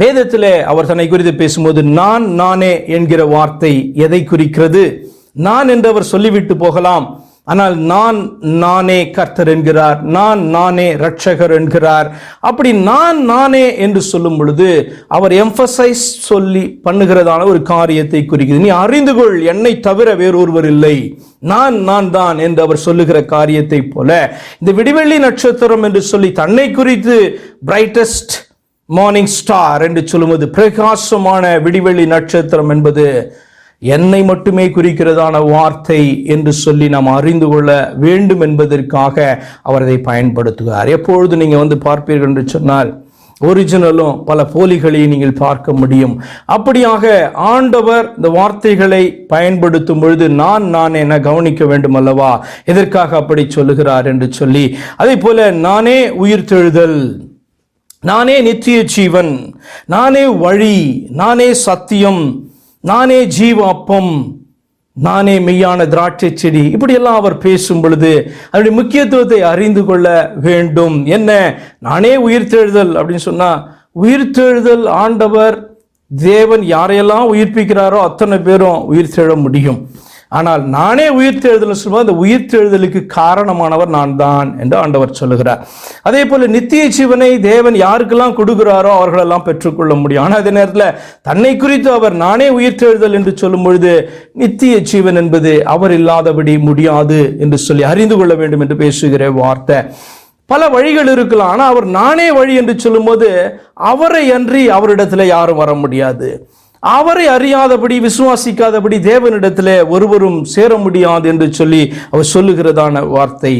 வேதத்திலே அவர் தன்னை குறித்து பேசும்போது நான் நானே என்கிற வார்த்தை எதை குறிக்கிறது? நான் என்று அவர் சொல்லிவிட்டு போகலாம். ஆனால் நான் நானே கர்த்தர் என்கிறார். நான் நானே ரட்சகர் என்கிறார். அப்படி நான் நானே என்று சொல்லும் பொழுது அவர் எம்பசைஸ் சொல்லி பண்ணுகிறதான ஒரு காரியத்தை குறிக்கிறது நீ அறிந்து கொள் என்னை தவிர வேறொருவர் இல்லை. நான் நான் தான் என்று அவர் சொல்லுகிற காரியத்தை போல இந்த விடிவெள்ளி நட்சத்திரம் என்று சொல்லி தன்னை குறித்து பிரைட்டஸ்ட் மார்னிங் ஸ்டார் என்று சொல்லும்போது பிரகாசமான விடிவெளி நட்சத்திரம் என்பது என்னை மட்டுமே குறிக்கிறதான வார்த்தை என்று சொல்லி நாம் அறிந்து கொள்ள வேண்டும் என்பதற்காக அவர் அதை பயன்படுத்துகிறார். எப்பொழுது நீங்கள் வந்து பார்ப்பீர்கள் என்று சொன்னால் ஒரிஜினலும் பல போலிகளையும் நீங்கள் பார்க்க முடியும். அப்படியாக ஆண்டவர் இந்த வார்த்தைகளை பயன்படுத்தும் பொழுது நான் நான் என கவனிக்க வேண்டும் அல்லவா? எதற்காக அப்படி சொல்லுகிறார் என்று சொல்லி அதே போல நானே உயிர்த்தெழுதல் நானே நித்திய ஜீவன் நானே வழி நானே சத்தியம் நானே ஜீவ அப்பம் நானே மெய்யான திராட்சை செடி. இப்படியெல்லாம் அவர் பேசும் பொழுது அதனுடைய முக்கியத்துவத்தை அறிந்து கொள்ள வேண்டும். என்ன? நானே உயிர்த்தெழுதல் அப்படின்னு சொன்னா உயிர்த்தெழுதல் ஆண்டவர் தேவன் யாரையெல்லாம் உயிர்ப்பிக்கிறாரோ அத்தனை பேரும் உயிர் தேழ முடியும். ஆனால் நானே உயிர்த்தெழுதல் சொல்லும்போது அந்த உயிர்த்தெழுதலுக்கு காரணமானவர் நான் தான் என்று ஆண்டவர் சொல்லுகிறார். அதே போல நித்திய ஜீவனை தேவன் யாருக்கெல்லாம் கொடுக்கிறாரோ அவர்களெல்லாம் பெற்றுக்கொள்ள முடியும். ஆனால் அதே நேரத்தில் தன்னை குறித்து அவர் நானே உயிர்த்தெழுதல் என்று சொல்லும் பொழுது நித்திய ஜீவன் என்பது அவர் இல்லாதபடி முடியாது என்று சொல்லி அறிந்து கொள்ள வேண்டும் என்று பேசுகிற வார்த்தை. பல வழிகள் இருக்கலாம். ஆனால் அவர் நானே வழி என்று சொல்லும்போது அவரை அன்றி அவரிடத்தில் யாரும் வர முடியாது. அவரை அறியாதபடி விசுவாசிக்காதபடி தேவனிடத்தில் ஒருவரும் சேர முடியாது என்று சொல்லி அவர் சொல்லுகிறதான வார்த்தை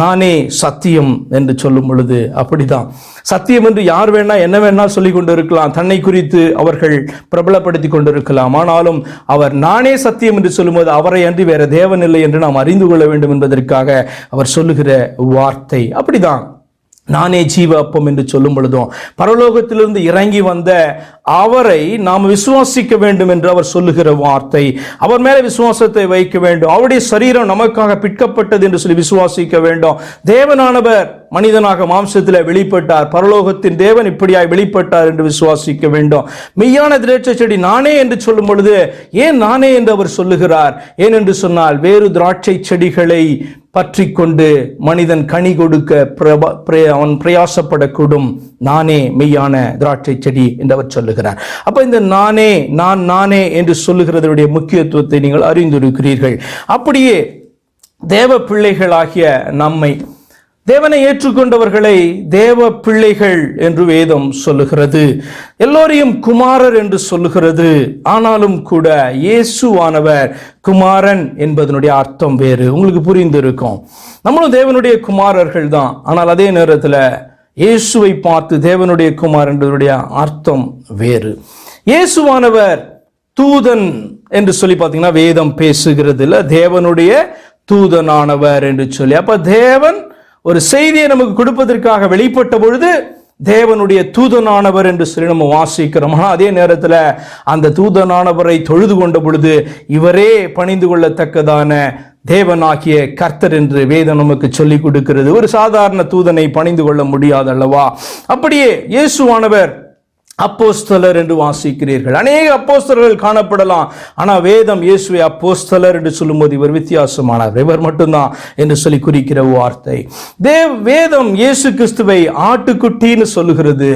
நானே சத்தியம் என்று சொல்லும் பொழுது அப்படிதான். சத்தியம் என்று யார் வேணா என்ன வேணா சொல்லி கொண்டு இருக்கலாம் தன்னை குறித்து அவர்கள் பிரபலப்படுத்தி கொண்டிருக்கலாம். ஆனாலும் அவர் நானே சத்தியம் என்று சொல்லும்போது அவரை அன்றி வேற தேவன் இல்லை என்று நாம் அறிந்து கொள்ள வேண்டும் என்பதற்காக அவர் சொல்லுகிற வார்த்தை அப்படிதான். நானே ஜீவ அப்பம் என்று சொல்லும் பொழுதும் பரலோகத்திலிருந்து இறங்கி வந்த அவரை நாம் விசுவாசிக்க வேண்டும் என்று அவர் சொல்லுகிற வார்த்தை. அவர் மேலே விசுவாசத்தை வைக்க வேண்டும். அவருடைய சரீரம் நமக்காக பிற்கப்பட்டது என்று சொல்லி விசுவாசிக்க வேண்டும். தேவனானவர் மனிதனாக மாம்சத்தில் வெளிப்பட்டார். பரலோகத்தின் தேவன் இப்படியாய் வெளிப்பட்டார் என்று விசுவாசிக்க வேண்டும். மெய்யான திராட்சை செடி நானே என்று சொல்லும் பொழுது ஏன் நானே என்று அவர் சொல்லுகிறார்? ஏன் என்று சொன்னால் வேறு திராட்சை செடிகளை பற்றி கொண்டு மனிதன் கனி கொடுக்க பிரப- அவன் பிரயாசப்படக்கூடும். நானே மெய்யான திராட்சை செடி என்று அவர் சொல்லுகிறார். அப்ப இந்த நானே நான் நானே என்று சொல்லுகிறதனுடைய முக்கியத்துவத்தை நீங்கள் அறிந்திருக்கிறீர்கள். அப்படியே தேவ பிள்ளைகளாகிய நம்மை தேவனை ஏற்றுக்கொண்டவர்களை தேவ பிள்ளைகள் என்று வேதம் சொல்லுகிறது. எல்லோரையும் குமாரர் என்று சொல்லுகிறது. ஆனாலும் கூட இயேசுவானவர் குமாரன் என்பதனுடைய அர்த்தம் வேறு. உங்களுக்கு புரிந்திருக்கும். நம்மளும் தேவனுடைய குமாரர்கள் தான். ஆனால் அதே நேரத்தில் இயேசுவை பார்த்து தேவனுடைய குமார் என்பதனுடைய அர்த்தம் வேறு. இயேசுவானவர் தூதன் என்று சொல்லி பார்த்தீங்கன்னா வேதம் பேசுகிறது இல்லை தேவனுடைய தூதனானவர் என்று சொல்லி. அப்போ தேவன் ஒரு செய்தியை நமக்கு கொடுப்பதற்காக வெளிப்பட்ட பொழுது தேவனுடைய தூதனானவர் என்று சொல்லி நம்ம வாசிக்கிறோம். ஆனால் அதே நேரத்தில் அந்த தூதனானவரை தொழுது கொண்ட பொழுது இவரே பணிந்து கொள்ளத்தக்கதான தேவனாகிய கர்த்தர் என்று வேதம் நமக்கு சொல்லிக் கொடுக்கிறது. ஒரு சாதாரண தூதனை பணிந்து கொள்ள முடியாது அல்லவா அப்படியே இயேசுவானவர் அப்போஸ்தலர் என்று வாசிக்கிறீர்கள். அநேக அப்போஸ்தலர்கள் காணப்படலாம். ஆனால் வேதம் இயேசுவை அப்போஸ்தலர் என்று சொல்லும்போது இவர் வித்தியாசமானவர் இவர் மட்டும்தான் என்று சொல்லி குறிக்கிற வார்த்தை. தேவ் வேதம் இயேசு கிறிஸ்துவை ஆட்டுக்குட்டின்னு சொல்லுகிறது.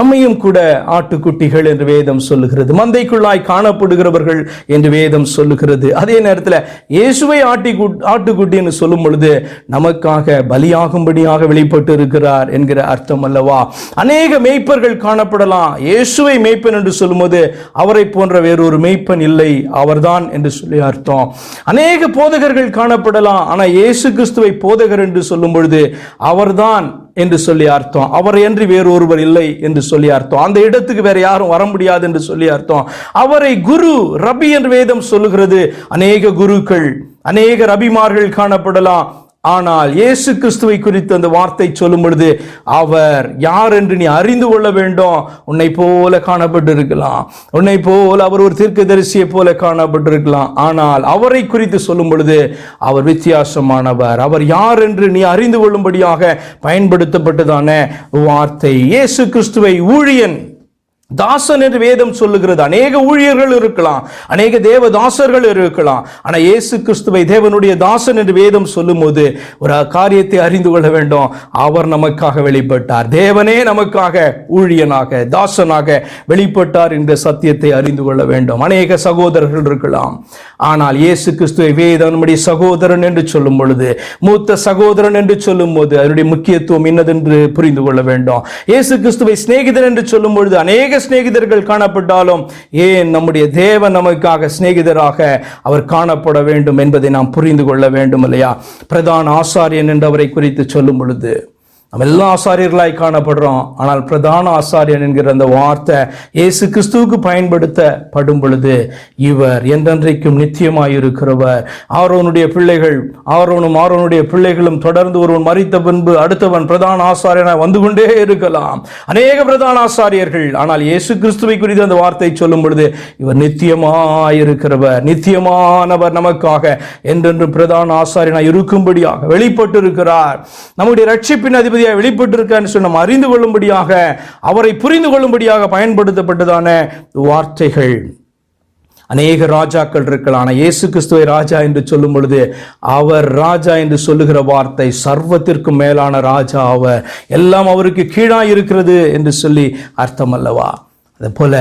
நம்மையும் கூட ஆட்டுக்குட்டிகள் என்று வேதம் சொல்லுகிறது. மந்தைக்குள்ளாய் காணப்படுகிறவர்கள் என்று வேதம் சொல்லுகிறது. அதே நேரத்தில் இயேசுவை ஆட்டி ஆட்டுக்குட்டின்னு சொல்லும் பொழுது நமக்காக பலியாகும்படியாக வெளிப்பட்டு இருக்கிறார் என்கிற அர்த்தம் அல்லவா? அநேக மேய்ப்பர்கள் காணப்படலாம். இயேசுவை மெய்ப்பன் என்று சொல்லும்போது அவரை போன்ற வேறொரு மெய்ப்பன் இல்லை அவர்தான் என்று சொல்லி அர்த்தம். அநேக போதகர்கள் காணப்படலாம் ஆனால் இயேசு கிறிஸ்துவை போதகர் என்று சொல்லும் பொழுது அவர்தான் என்று சொல்லி அர்த்தம். அவர் என்று வேறு ஒருவர் இல்லை என்று சொல்லி அர்த்தம். அந்த இடத்துக்கு வேற யாரும் வர முடியாது என்று சொல்லி அர்த்தம். அவரை குரு ரபி என்று வேதம் சொல்லுகிறது. அநேக குருக்கள் அநேக ரபிமார்கள் காணப்படலாம். ஆனால் இயேசு கிறிஸ்துவை குறித்து அந்த வார்த்தை சொல்லும் பொழுது அவர் யார் என்று நீ அறிந்து கொள்ள வேண்டும். உன்னை போல காணப்பட்டிருக்கலாம். உன்னை போல அவர் ஒரு தீர்க்கதரிசியை போல காணப்பட்டிருக்கலாம். ஆனால் அவரை குறித்து சொல்லும் பொழுது அவர் வித்தியாசமானவர். அவர் யார் என்று நீ அறிந்து கொள்ளும்படியாக பயன்படுத்தப்பட்டதான வார்த்தை. இயேசு கிறிஸ்துவை ஊழியன் தாசன் என்று வேதம் சொல்லுகிறது. அநேக ஊழியர்கள் இருக்கலாம் அநேக தேவ தாசர்கள் இருக்கலாம். ஆனால் இயேசு கிறிஸ்துவை தேவனுடைய தாசன் என்று வேதம் சொல்லும் போது ஒரு காரியத்தை அறிந்து கொள்ள வேண்டும். அவர் நமக்காக வெளிப்பட்டார். தேவனே நமக்காக ஊழியனாக தாசனாக வெளிப்பட்டார் என்ற சத்தியத்தை அறிந்து கொள்ள வேண்டும். அநேக சகோதரர்கள் இருக்கலாம். ஆனால் இயேசு கிறிஸ்துவை வேதம் நம்முடைய சகோதரன் என்று சொல்லும் பொழுது மூத்த சகோதரன் என்று சொல்லும் போது அதனுடைய முக்கியத்துவம் என்னதென்று புரிந்து கொள்ள வேண்டும். இயேசு கிறிஸ்துவை சிநேகிதன் என்று சொல்லும் பொழுது அநேக சிநேகிதர்கள் காணப்பட்டாலும் ஏன் நம்முடைய தேவன் நமக்காக சிநேகிதராக அவர் காணப்பட வேண்டும் என்பதை நாம் புரிந்து கொள்ள வேண்டும் இல்லையா? பிரதான ஆசாரியன் என்று அவரை குறித்து சொல்லும் பொழுது நம்ம எல்லாம் ஆசாரியர்களாய் காணப்படுறோம். ஆனால் பிரதான ஆசாரியன் என்கிற அந்த வார்த்தை இயேசு கிறிஸ்துவுக்கு பயன்படுத்தப்படும் பொழுது இவர் என்றென்றைக்கும் நித்தியமாய் இருக்கிறவர் ஆரோனுடைய பிள்ளைகள் ஆரோனும் ஆரோனுடைய பிள்ளைகளும் தொடர்ந்து ஒருவன் மறித்த பின்பு அடுத்தவன் பிரதான ஆசாரியனாக வந்து கொண்டே இருக்கலாம். அநேக பிரதான ஆசாரியர்கள். ஆனால் இயேசு கிறிஸ்துவை குறித்து அந்த வார்த்தை சொல்லும் பொழுது இவர் நித்தியமாய் இருக்கிறவர் நித்தியமானவர் நமக்காக என்றென்று பிரதான ஆசாரியனாக இருக்கும்படியாக வெளிப்பட்டு இருக்கிறார் நம்முடைய ரட்சிப்பின் அதிபதியாக வெளிப்பட்டிருக்கான்னு சொன்ன அறிந்து கொள்ளும்படியாக அவரை புரிந்து கொள்ளும்படியாக பயன்படுத்தப்பட்டதான வார்த்தைகள். அநேக ராஜாக்கள் இருக்கலாம். ஆனால் இயேசு கிறிஸ்துவை ராஜா என்று சொல்லும் பொழுது அவர் ராஜா என்று சொல்லுகிற வார்த்தை சர்வத்திற்கும் மேலான ராஜா அவர். எல்லாம் அவருக்கு கீழாக இருக்கிறது என்று சொல்லி அர்த்தம் அல்லவா அதே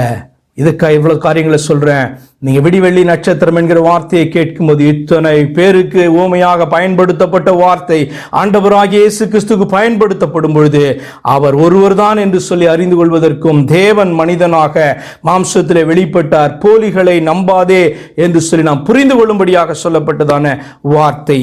இதுக்காக இவ்வளோ காரியங்களை சொல்கிறேன் நீங்கள் விடிவெள்ளி நட்சத்திரம் என்கிற வார்த்தையை கேட்கும்போது இத்தனை பேருக்கு ஊமையாக பயன்படுத்தப்பட்ட வார்த்தை ஆண்டவராகிய இயேசு கிறிஸ்துக்கு பயன்படுத்தப்படும் பொழுது அவர் ஒருவர்தான் என்று சொல்லி அறிந்து கொள்வதற்கும் தேவன் மனிதனாக மாம்சத்தில் வெளிப்பட்டார். போலிகளை நம்பாதே என்று சொல்லி நாம் புரிந்து கொள்ளும்படியாக சொல்லப்பட்டதான வார்த்தை.